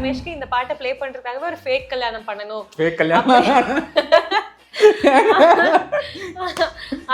ரமேஷ்க்கு இந்த பாட்டை ப்ளே பண்றதுக்காகவே ஒரு ஃபேக் கல்யாணம் பண்ணணும். ஃபேக் கல்யாணம்.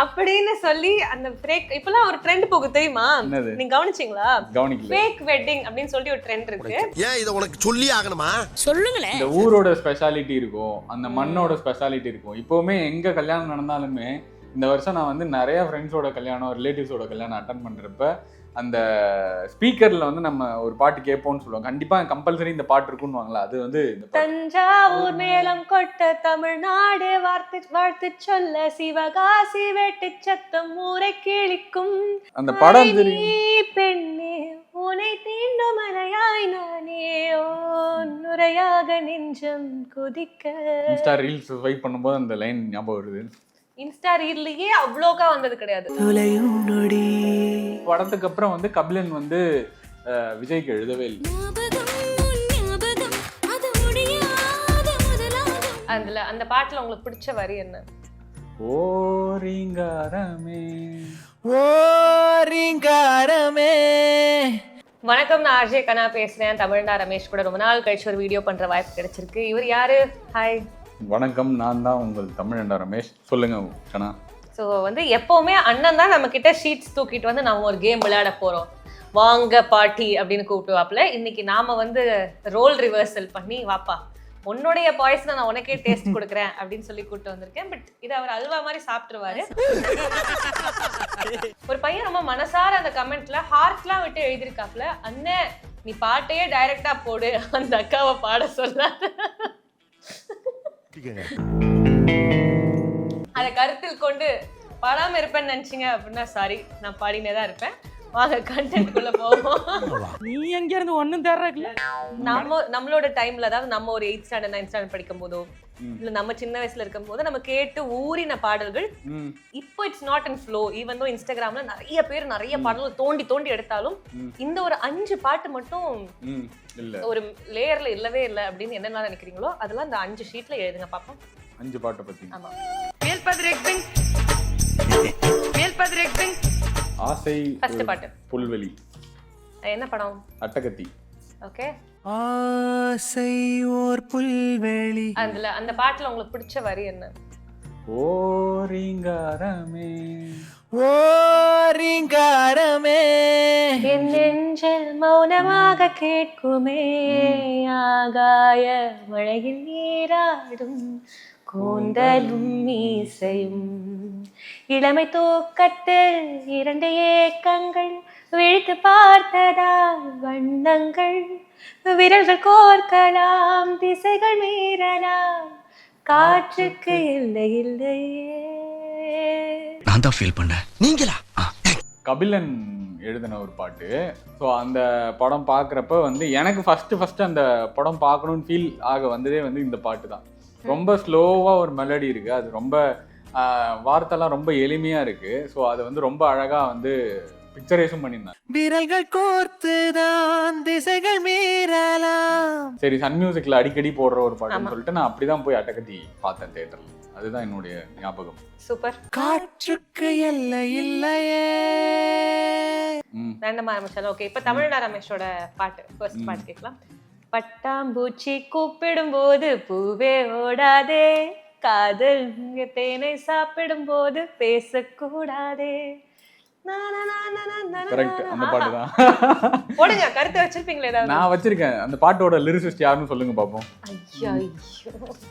அப்படின்னு சொல்லி அந்த ஃபேக் இப்பெல்லாம் ஒரு ட்ரெண்ட் போகுது தெரியுமா? நீங்க கவனிச்சீங்களா? ஃபேக் வெட்டிங் அப்படின்னு சொல்லி ஒரு ட்ரெண்ட் இருக்கு. ஏன் இதை உனக்கு சொல்லி ஆகணுமா? இந்த ஊரோட ஸ்பெஷாலிட்டி இருக்கும் அந்த மண்ணோட ஸ்பெஷாலிட்டி இருக்கும். இப்போவுமே எங்க கல்யாணம் நடந்தாலுமே இந்த வருஷம் நான் வந்து நிறைய ஃப்ரெண்ட்ஸோட கல்யாணம் ரிலேட்டிவ்ஸோட கல்யாணம் அட்டன் பண்றப்ப அந்த ஸ்பீக்கர்ல வந்து நம்ம ஒரு பாட்டு கேட்போம்னு சொல்லுவோம் கண்டிப்பா கம்பல்சரி இந்த பாட்டு இருக்குன்னு அது வந்து தஞ்சாவூர் மேளம் கொட்ட தமிழ்நாடு வார்த்தை வாழ்த்து சொல்ல சிவகாசி வெட்டு சத்தம் ஊரை கிழிக்கும். அந்த படம் பெண்ணே உனை தீண்டும் மலையாய் நானே நுரையாக நெஞ்சம் குதிக்க. இன்ஸ்டா ரீல்ஸ் ஸ்வைப் பண்ணும்போது அந்த லைன் ஞாபகம் வருது. இன்ஸ்டா ரீல்லையே அவ்வளோக்கா வந்தது கிடையாது. படத்துக்கு அப்புறம் வந்து கபிலன் வந்து அஹ், விஜய்க்கு எழுதவே இல்லை. அதுல அந்த பாட்டுல உங்களுக்கு பிடிச்ச வரி என்ன? ஓரிங்காரமே. ஓரிங்காரமே. வணக்கம் நான் அஜய் கனா பேசுறேன். தமிழ்நா ரமேஷ் கூட ரொம்ப நாள் கழிச்சு ஒரு வீடியோ பண்ற வாய்ப்பு கிடைச்சிருக்கு. இவர் யாரு? ஹாய் வணக்கம் நான் தான் உங்கள் தமிழண்டா ரமேஷ். சொல்லுங்க கணா ஸோ வந்து எப்பவுமே அண்ணன் தான் நம்ம கிட்ட ஷீட்ஸ் தூக்கிட்டு வந்து நம்ம ஒரு கேம் விளையாட போறோம். வாங்க பாட்டி அப்படின்னு கூப்பிடுவாப்புல. இன்னைக்கு நாம வந்து ரோல் ரிவர்சல் பண்ணி வாப்பா உன்னுடைய பாய்ஸ்னை நான் உனக்கே டேஸ்ட் கொடுக்குறேன் அப்படின்னு சொல்லி கூப்பிட்டு வந்திருக்கேன். பட் இதை அவர் அல்வா மாதிரி சாப்பிட்டுருவாரு. ஒரு பையன் ரொம்ப மனசார அந்த கமெண்ட்ல ஹார்ட்லாம் விட்டு எழுதியிருக்காப்ல அண்ணன் நீ பாட்டையே டைரக்டா போடு. அந்த அக்காவை பாட சொல்லாத. அதை கருத்தில் கொண்டு பாடாம இருப்பேன்னு நினைச்சீங்க அப்படின்னா சாரி நான் பாடினே தான் இருப்பேன். வாங்க கண்டென்ட் குள்ள போவோம். நீ எங்க இருந்து ஒண்ணும் தேர்றதுல நம்ம நம்மளோட டைம்ல அதாவது நம்ம ஒரு எயிட் ஸ்டாண்டர்ட் நைன்த் ஸ்டாண்டர்ட் படிக்கும் போதோ இல்ல நம்ம சின்ன வயசுல இருக்கும் போது நம்ம கேட்டு ஊறின பாடல்கள் இப்போ it's not in flow even though இன்ஸ்டாகிராம்ல நிறைய பேர் நிறைய பாடல்கள் தோண்டி தோண்டி எடுத்தாலும். இந்த ஒரு அஞ்சு பாட்டு மட்டும் ஒரு லேயர்ல இல்லவே இல்லை அப்படின்னு என்னெல்லாம் நினைக்கிறீங்களோ அதெல்லாம் இந்த அஞ்சு ஷீட்ல எழுதுங்க பாப்போம். அஞ்சு பாட்டை பத்தி. ஆமா. ஆசை. புல்வெளி. என்ன படம்? அட்டகத்தி. ஓகே ஆசை ஓர் புல்வெளி. அதுல அந்த பாட்டுல உங்களுக்கு பிடிச்ச வரி என்ன? ஓரிங்காரமே. ஓரிங்காரமே. என் நெஞ்சில் மௌனமாக கேட்குமே. ஆகாய மழையில் நீராடும் கூந்தலும் மீசையும் இளமை தூக்கத்தில் இரண்டு ஏக்கங்கள் விழித்து பார்த்ததால் வண்ணங்கள் விரல்கள் கோர்க்கலாம் திசைகள் மீறலாம். காற்றுக்கு இல்லை இல்லையே. நான் தான் ஃபீல் பண்ணேன். நீங்களா? கபிலன் எழுதின ஒரு பாட்டு. ஸோ அந்த படம் பார்க்குறப்ப வந்து எனக்கு ஃபஸ்ட்டு ஃபஸ்ட்டு அந்த படம் பார்க்கணும்னு ஃபீல் ஆக வந்ததே வந்து இந்த பாட்டு தான். ரொம்ப ஸ்லோவாக ஒரு மெலடி இருக்குது அது ரொம்ப வார்த்தைலாம் ரொம்ப எளிமையாக இருக்குது ஸோ அதை வந்து ரொம்ப அழகாக வந்து பிக்சரைஸும் பண்ணியிருந்தாங்க விரல்கள் கோர்த்துதான் திசைகள் மீறலாம். சரி சன் மியூசிக்கில் அடிக்கடி போடுற ஒரு பாட்டுன்னு. சொல்லிட்டு நான் அப்படி தான் போய் அட்டகத்தி பார்த்தேன் தேட்டரில் அதுதான் என்னுடைய ஞாபகம். சூப்பர். காற்றுக்கு எல்லை இல்லையே. ரெண்டமா ஆரம்பிச்சாலும் ஓகே இப்போ தமிழ்நா ரமேஷோட பாட்டு ஃபர்ஸ்ட். பாட்டு கேட்கலாம். பட்டாம்பூச்சி கூப்பிடும் போது பூவே ஓடாதே. காதல் தேனை சாப்பிடும் போது பேசக்கூடாதே. கரெக்ட். அந்த. பாட்டு தான். போடுங்க கருத்து வச்சிருப்பீங்களே ஏதாவது? நான் வச்சிருக்கேன். அந்த பாட்டோட லிரிசிஸ்ட் யாருன்னு சொல்லுங்க பார்ப்போம் ஐயோ ஐயோ.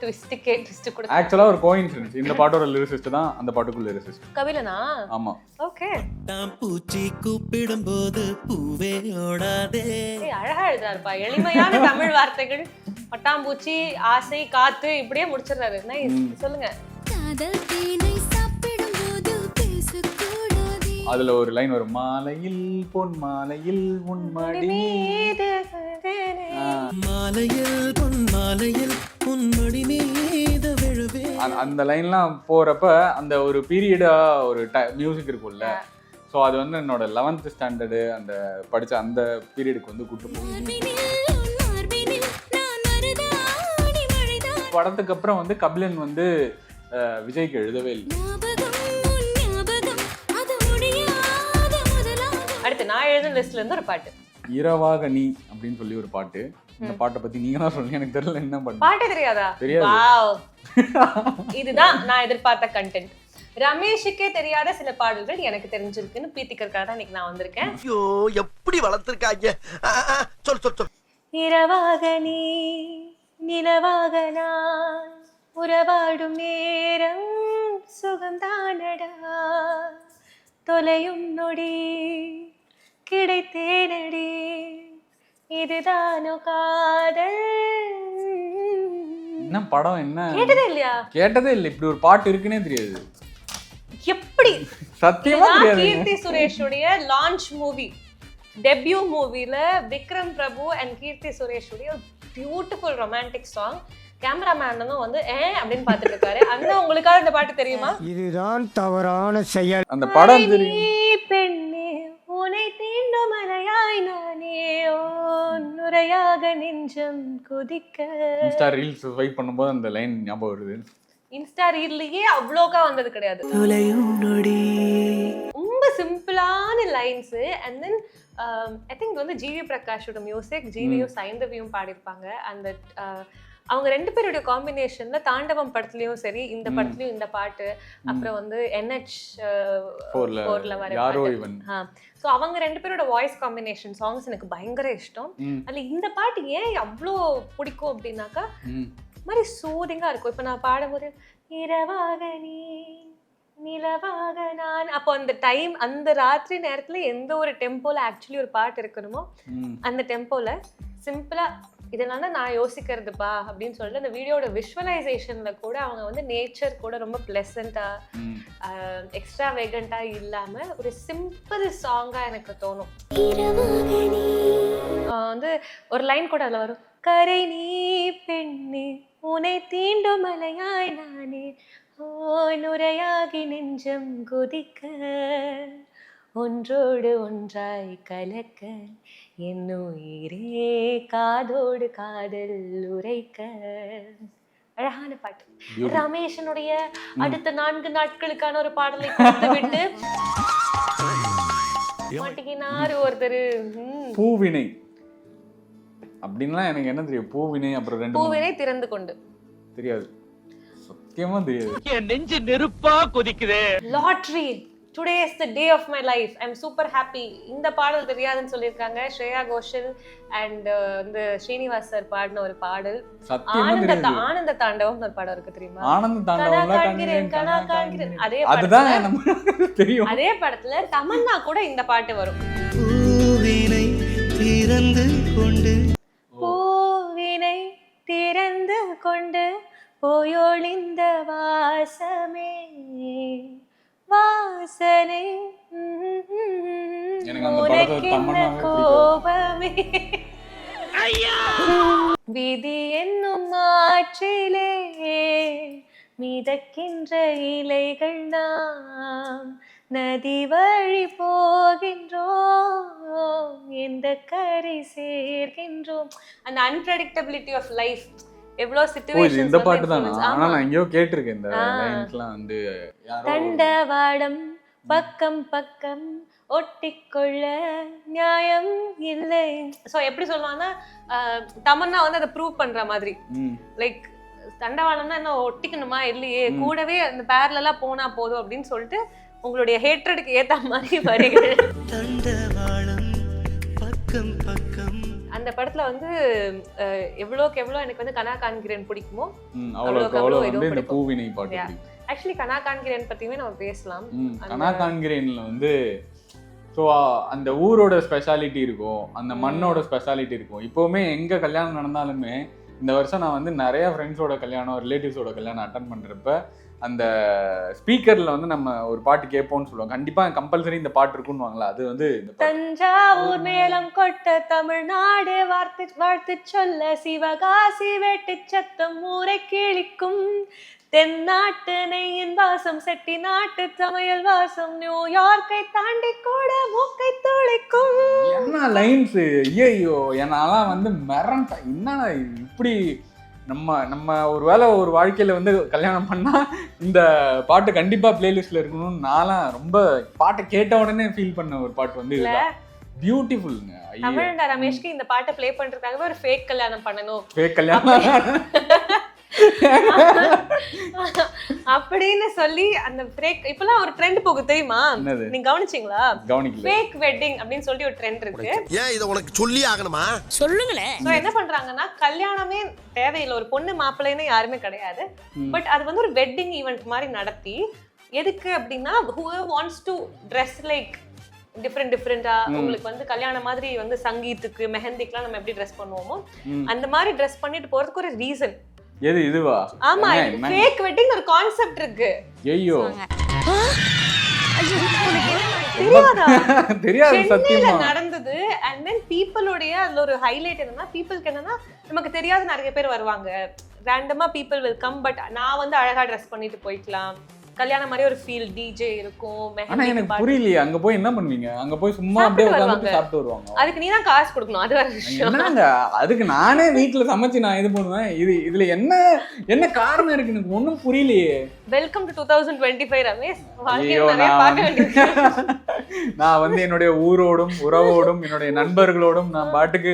ட்விஸ்ட்டுக்கே ட்விஸ்ட் கொடுத்து. ஆக்சுவலாக ஒரு கோயின்சிடன்ஸ் இந்த பாட்டோட லிரிசிஸ்ட் தான் அந்த பாட்டுக்குள்ள லிரிசிஸ்ட் கபிலனா? ஆமா. ஓகே. தாம் பூச்சி கூப்பிடும் போது பூவே ஓடாதே. அழகா எழுதுறாருப்பா. எளிமையான தமிழ் வார்த்தைகள். பட்டாம்பூச்சி ஆசை காத்து இப்படியே முடிச்சிடுறாரு. சொல்லுங்க. காதல் தேனை சாப்பிடும் போது அதுல ஒரு லைன் வரும் மாலையில் பொன் மாலையில் உன் மடி. மாலையில் பொன் மாலையில் உன் மடி மீது விழுவே அந்த- அந்த லைன்லாம் போறப்ப அந்த ஒரு பீரியடா ஒரு மியூசிக் இருக்கும்ல. ஸோ அது வந்து என்னோட லெவன்த் ஸ்டாண்டர்டு அந்த படிச்ச அந்த பீரியடுக்கு வந்து கூட்டு போகும். படத்துக்கு அப்புறம் வந்து கபிலன் வந்து விஜய்க்கு எழுதவே இல்லை. அடுத்து நான் எழுதுன லிஸ்ட்ல இருந்து ஒரு பாட்டு. இரவாக நீ அப்படின்னு சொல்லி ஒரு பாட்டு. இந்த பாட்டை பத்தி நீங்க தான் சொல்லுங்க எனக்கு தெரியல என்ன பாட்டு. பாட்டே தெரியாதா? தெரியாது. வாவ். இதுதான் நான் எதிர்பார்த்த கண்டென்ட் ரமேஷுக்கே தெரியாத சில பாடல்கள் எனக்கு தெரிஞ்சிருக்குன்னு பீத்திக்கிறதுக்காக தான் இன்னைக்கு நான் வந்திருக்கேன். ஐயோ எப்படி வளர்த்திருக்காங்க? சொல் சொல் சொல். இரவாக நீ நிலவாக நான் உறவாடும் நேரம் சுகம்தானடா. தொலையும் நொடி கிடைத்தேனடி. இதுதானோ காதல்? என்ன படம் என்ன? கேட்டதே இல்லையா? கேட்டதே இல்லை இப்படி ஒரு பாட்டு இருக்குன்னே தெரியாது. எப்படி? சத்தியமா தெரியாது. கீர்த்தி சுரேஷுடைய லான்ச் மூவி டெபியூ மூவில விக்ரம் பிரபு அண்ட் கீர்த்தி சுரேஷுடைய பியூட்டிஃபுல் ரொமான்டிக் சாங் கேமராமேனும் வந்து ஏ அப்படின்னு பார்த்துட்டு இருக்காரு. அண்ணா உங்களுக்காக இந்த பாட்டு தெரியுமா? இதுதான் தவறான செயல். அந்த படம் நீ நெஞ்சம் குதிக்க. இன்ஸ்டா ரீல்ஸ் ஸ்வைப் பண்ணும்போது அந்த லைன் ஞாபகம் வருது. இன்ஸ்டா ரீல்லையே அவ்வளோக்கா வந்தது கிடையாது. தொலையும் நொடி. ரொம்ப சிம்பிளான lines and then I think வந்து ஜிவி பிரகாஷோட மியூசிக் ஜிவியும் சைந்தவியும் பாடியிருப்பாங்க. அந்த அவங்க ரெண்டு பேருடைய காம்பினேஷன்ல தாண்டவம் படத்துலயும் சரி இந்த படத்துலயும் இந்த பாட்டு அப்புறம் வந்து என்ஹெச் ஃபோர்ல வர. ஸோ அவங்க ரெண்டு பேரோட வாய்ஸ் காம்பினேஷன் சாங்ஸ் எனக்கு பயங்கர இஷ்டம். அதுல இந்த பாட்டு ஏன் அவ்வளோ பிடிக்கும் அப்படின்னாக்கா மாதிரி சூதிங்கா இருக்கும். இப்போ நான் பாடும்போது இரவாக நீ நிலவாக நான். அப்போ அந்த டைம் அந்த ராத்திரி நேரத்துல எந்த ஒரு டெம்போல ஆக்சுவலி ஒரு பாட்டு இருக்கணுமோ. அந்த டெம்போல சிம்பிளா தான் நான் யோசிக்கிறதுப்பா அப்படின்னு சொல்லிட்டு அந்த வீடியோட விஷுவலைசேஷன்ல கூட அவங்க வந்து நேச்சர் கூட ரொம்ப பிளசண்டா. எக்ஸ்ட்ரா வேகண்டா இல்லாம ஒரு சிம்பிள் சாங்கா எனக்கு தோணும். வந்து ஒரு லைன் கூட அதில் வரும். கரை நீ பெண்ணே உனை தீண்டும் மலையாய் நானே ஓ நுரையாகி நெஞ்சம் குதிக்க. ஒன்றோடு ஒன்றாய் கலக்க என் உயிரே காதோடு காதல் உரைக்க. அழகான பாட்டு. ரமேஷனுடைய அடுத்த நான்கு நாட்களுக்கான ஒரு பாடலை கொடுத்து விட்டு மாட்டிக்கினாரு ஒருத்தர். பூவினை. அப்படின்லாம் எனக்கு என்ன தெரியும்? பூவினை அப்புறம் ரெண்டு பூவினை திறந்து கொண்டு. தெரியாது. சத்தியமா தெரியாது. என் நெஞ்சு நெருப்பா கொதிக்குதே. Lottery. Today is the day of my life I am super happy இந்த பாடல் தெரியாதுன்னு சொல்லியிருக்காங்க. ஸ்ரேயா கோஷல் அண்ட் வந்து ஸ்ரீனிவாஸ் சார் பாடின ஒரு பாடல். ஆனந்த ஆனந்த தாண்டவம் ஒரு பாடம் இருக்கு தெரியுமா? ஆனந்த கனா தாண்டவம்ல காண்கிறேன், கனா காண்கிறேன். அதே அதுதான் படத்துல- அதே படத்துல தமன்னா கூட இந்த பாட்டு வரும். பூவினை திறந்து கொண்டு. பூவினை திறந்து கொண்டு போயொழிந்த வாசமே. வாசனை. உனக்கென்ன. கோபமே? விதி என்னும் ஆற்றிலே மிதக்கின்ற இலைகள் நாம் நதி வழி போகின்றோம். எந்த கரை சேர்கின்றோம். அந்த அன்பிரடிக்டபிலிட்டி ஆஃப் லைஃப் எவ்வளோ ஓ இது சுச்சுவேஷன் இந்த பாட்டு தானா? ஆனா நான் எங்கேயோ கேட்டிருக்கேன் இந்த. லைன்ஸ்லாம் வந்து தண்டவாடம் பக்கம் பக்கம் ஒட்டிக்கொள்ள நியாயம் இல்லை. ஸோ எப்படி சொல்லுவாங்கன்னா ஆஹ், தமன்னா வந்து அதை ப்ரூவ் பண்ற மாதிரி. லைக் தண்டவாளம்னா என்ன ஒட்டிக்கணுமா இல்லையே. கூடவே அந்த பேரலா போனா போதும் அப்படின்னு சொல்லிட்டு உங்களுடைய ஹேட்ரடுக்கு ஏத்த மாதிரி வரிகள். தண்டவாளம் பக்கம் பக்கம் அந்த படத்துல வந்து எவ்வளோக்கு எவ்வளோ எனக்கு வந்து கனா காண்கிறேன் பிடிக்குமோ அவ்வளோக்கு அவ்வளோ வந்து இந்த. பூவினை பாட்டு. ஆக்சுவலி கனா காண்கிறேன் பத்தியுமே நம்ம பேசலாம் கனா காண்கிறேன்ல வந்து ஸோ அந்த ஊரோட ஸ்பெஷாலிட்டி இருக்கும் அந்த. மண்ணோட ஸ்பெஷாலிட்டி இருக்கும் இப்போவுமே எங்க கல்யாணம் நடந்தாலுமே இந்த வருஷம் நான் வந்து நிறைய ஃப்ரெண்ட்ஸோட கல்யாணம் ரிலேட்டிவ்ஸோட கல்யாணம் அட்டன் பண்றப்ப அந்த ஸ்பீக்கர்ல வந்து நம்ம ஒரு பாட்டு கேட்போம்னு சொல்லுவோம் கண்டிப்பா கம்பல்சரி இந்த பாட்டு இருக்குன்னு அது வந்து தஞ்சாவூர் மேளம் கொட்ட தமிழ்நாடு வார்த்து வாழ்த்து சொல்ல சிவகாசி வெட்டு சத்தம் ஊரை கிழிக்கும். தென்னாட்டு நெய்யின் வாசம் செட்டி நாட்டு சமையல் வாசம். நியூயார்க்கை தாண்டி கூட மூக்கை துளைக்கும் என்ன லைன்ஸ் ஐயோ என்னாலாம் வந்து மிரண்ட என்னடா இப்படி நம்ம நம்ம ஒரு வேளை ஒரு வாழ்க்கையில வந்து கல்யாணம் பண்ணா இந்த பாட்டு கண்டிப்பா பிளேலிஸ்ட்ல இருக்கணும்னு நான்லாம் ரொம்ப பாட்டை கேட்ட உடனே ஃபீல் பண்ண ஒரு பாட்டு வந்து இதுதான். பியூட்டிஃபுல்ங்க ரமேஷ்க்கு இந்த பாட்டை ப்ளே பண்றதுக்காகவே ஒரு ஃபேக் கல்யாணம் பண்ணணும். Fake கல்யாணம். அப்படின்னு சொல்லி அந்த ஃபேக் இப்பெல்லாம் ஒரு ட்ரெண்ட் போகுது தெரியுமா? நீங்க கவனிச்சீங்களா? ஃபேக் வெட்டிங் அப்படின்னு சொல்லி ஒரு ட்ரெண்ட் இருக்கு. ஏன் இதை உனக்கு சொல்லி ஆகணுமா? ஸோ என்ன பண்றாங்கன்னா கல்யாணமே தேவையில்லை. ஒரு பொண்ணு மாப்பிள்ளைன்னு யாருமே கிடையாது. பட் அது வந்து ஒரு வெட்டிங் ஈவெண்ட் மாதிரி நடத்தி எதுக்கு அப்படின்னா who wants to dress like different டிஃப்ரெண்டா உங்களுக்கு வந்து கல்யாணம் மாதிரி வந்து சங்கீத்துக்கு மெஹந்திக்குலாம் நம்ம எப்படி ட்ரெஸ் பண்ணுவோமோ. அந்த மாதிரி ட்ரெஸ் பண்ணிட்டு போறதுக்கு ஒரு ரீசன் எது இதுவா? ஆமா? ஃபேக் வெட்டிங் ஒரு கான்செப்ட் இருக்கு. ஐயோ. தெரியாதா? சத்தியமா. நடந்தது அண்ட் தென் பீப்புளுடைய அதுல ஒரு ஹைலைட் என்னன்னா பீப்புளுக்கு என்னன்னா நமக்கு தெரியாத நிறைய பேர் வருவாங்க. ரேண்டமா பீப்புள் வில் கம் பட் நான் வந்து அழகா ட்ரெஸ் பண்ணிட்டு போய்க்கலாம். கல்யாணம் மாதிரி ஒரு ஃபீல் டிஜே இருக்கும் ஆனா எனக்கு. புரியலையே அங்க போய் என்ன பண்ணுவீங்க? அங்க போய் சும்மா அப்படியே வருவாங்க. சாப்பிட்டு வருவாங்க. அதுக்கு நீ தான் காசு கொடுக்கணும் அது வேற விஷயம். என்னங்க அதுக்கு நானே வீட்டுல சமைச்சு நான் இது பண்ணுவேன். இது இதுல என்ன என்ன காரணம் இருக்கு? எனக்கு ஒண்ணும் புரியலையே. Welcome to two thousand twenty five Ramesh ஐயோ வாழ்க்கையில் நிறைய பார்க்க வேண்டியது. நான் வந்து என்னுடைய ஊரோடும் உறவோடும் என்னுடைய நண்பர்களோடும் நான் பாட்டுக்கு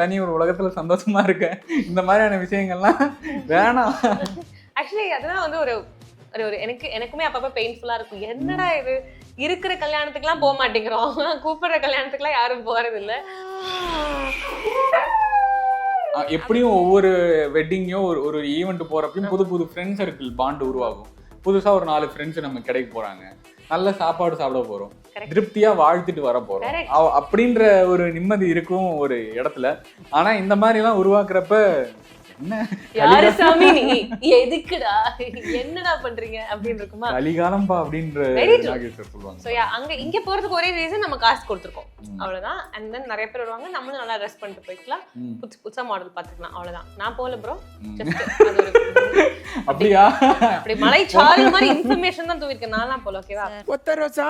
தனி ஒரு உலகத்துல சந்தோஷமா இருக்கேன். இந்த மாதிரியான விஷயங்கள்லாம் வேணாம். ஆக்சுவலி அதெல்லாம் வந்து ஒரு ஒரு ஒரு எனக்கு எனக்குமே அப்பப்போ பெயின்ஃபுல்லா இருக்கும். என்னடா இது? இருக்கிற கல்யாணத்துக்குலாம் போக மாட்டேங்கிறோம். கூப்பிடுற கல்யாணத்துக்குலாம் யாரும் போறது இல்ல அஹ் எப்படியும் ஒவ்வொரு வெட்டிங்கையும் ஒரு ஒரு ஈவெண்ட் போறப்பையும் புது புது ஃப்ரெண்ட் சர்க்கிள் பாண்ட் உருவாகும். புதுசா ஒரு நாலு ஃப்ரெண்ட்ஸ் நம்ம கிடைக்க போறாங்க. நல்ல சாப்பாடு சாப்பிட போறோம். திருப்தியா வாழ்த்துட்டு வர போறோம். அப்படின்ற ஒரு நிம்மதி இருக்கும் ஒரு இடத்துல. ஆனா இந்த மாதிரி எல்லாம் உருவாக்குறப்ப யாரு சாமி? நீ எதுக்குடா? என்னடா பண்றீங்க? அப்படின்னு இருக்குமா? கலிகாலம்பா அப்படின்ற சொல்லுவாங்க. அங்க இங்க போறதுக்கு ஒரே ரீசன் நம்ம காசு கொடுத்துருக்கோம். அவ்வளவுதான். அண்ட் தென் நிறைய பேர் வருவாங்க நம்மளும் நல்லா ட்ரெஸ் பண்ணிட்டு போய்க்கலாம். புதுசு புதுசா மாடல் பார்த்துக்கலாம். அவ்வளவுதான். நான் போகல ப்ரோ. அப்படியா அப்படியா? அப்படி மலை சாரல் மாதிரி இன்ஃபர்மேஷன் தான் தூவிருக்கேன் நான்லாம் போல ஓகேவா ஒத்த ரோசா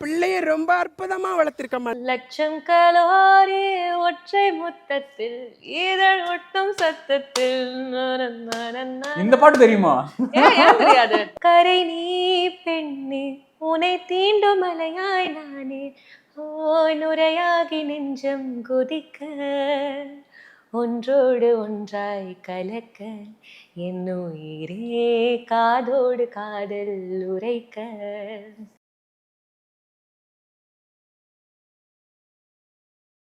பிள்ளைய ரொம்ப அற்புதமா வளர்த்திருக்கமா லட்சம் கலோரி ஒற்றை முத்தத்தில் இதழ் ஒட்டும் சத்தத்தில் இந்த பாட்டு தெரியுமா? தெரியாது? கரை நீ பெண்ணே உனை தீண்டும் மலையாய் நானே ஓ நுரையாகி நெஞ்சம் கொதிக்க ஒன்றோடு ஒன்றாய் கலக்க என் உயிரே காதோடு காதல் உரைக்க.